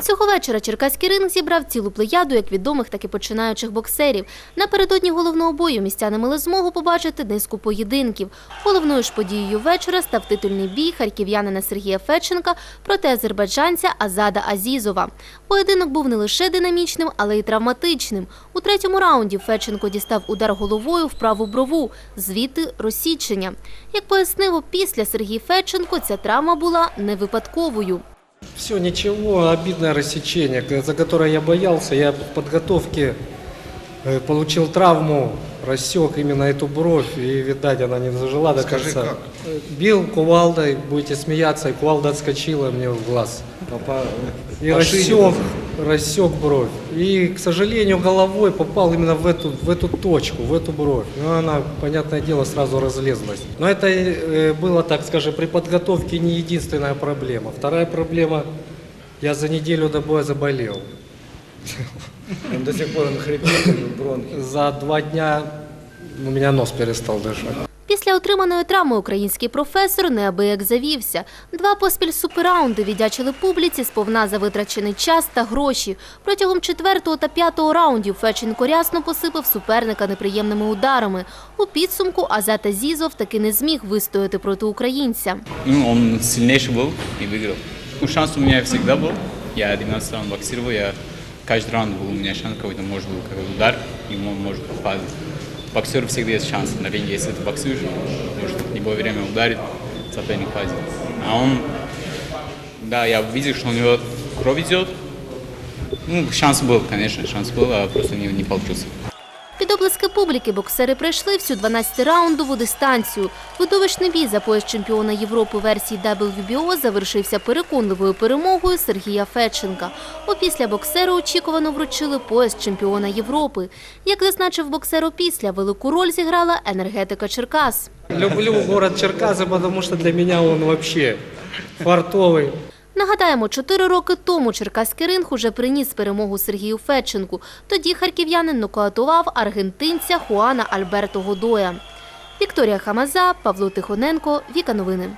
Цього вечора черкаський ринг зібрав цілу плеяду як відомих, так і починаючих боксерів. Напередодні головного бою містяни мали змогу побачити низку поєдинків. Головною ж подією вечора став титульний бій харків'янина Сергія Федченка проти азербайджанця Азада Азізова. Поєдинок був не лише динамічним, але й травматичним. У третьому раунді Федченко дістав удар головою в праву брову, звідти розсічення. Як пояснив опісля Сергій Федченко, ця травма була не випадковою. Все, ничего, обидное рассечение, к- за которое я боялся. Я в подготовке э, получил травму, рассек именно эту бровь, и, видать, она не зажила до Скажи, конца. как? Э, Бил кувалдой, будете смеяться, и кувалда отскочила мне в глаз. Попа- И по шее, рассек, рассек бровь. И, к сожалению, головой попал именно в эту, в эту точку, в эту бровь. Но она, понятное дело, сразу разлезлась. Но это э, было, так скажем, при подготовке не единственная проблема. Вторая проблема, я за неделю до боя заболел. Он до сих пор он хрипит, бронхи. За два дня у меня нос перестал дышать. Після отриманої травми український професор неабияк завівся. Два поспіль суперраунди віддячили публіці сповна за витрачений час та гроші. Протягом четвертого та п'ятого раундів Феченко рясно посипав суперника неприємними ударами. У підсумку Азат Азізов таки не зміг вистояти проти українця. Ну, он сильнейший был и выиграл. Ну, шанс у меня всегда был. Я 12 раунд боксировал, я каждый раунд был у меня шанс какой-то, может был какой-то удар, и он может попасть. Боксеру всегда есть шанс на ринге, если ты боксируешь, может в любое время ударит, соперник падает. А он, да, я видел, что у него кровь идет. Ну, шанс был, конечно, шанс был, а просто не, не получился. Під публіки боксери пройшли всю 12-раундову дистанцію. Видовищний бій за пояс чемпіона Європи версії WBO завершився переконливою перемогою Сергія Федченка. Опісля боксеру очікувано вручили пояс чемпіона Європи. Як зазначив боксер опісля, велику роль зіграла енергетика Черкас. Люблю город Черкасы, потому что для меня он вообще фартовый. Нагадаємо, чотири роки тому черкаський ринг уже приніс перемогу Сергію Федченку. Тоді харків'янин нокаутував аргентинця Хуана Альберто Годоя. Вікторія Хамаза, Павло Тихоненко, Віка Новини.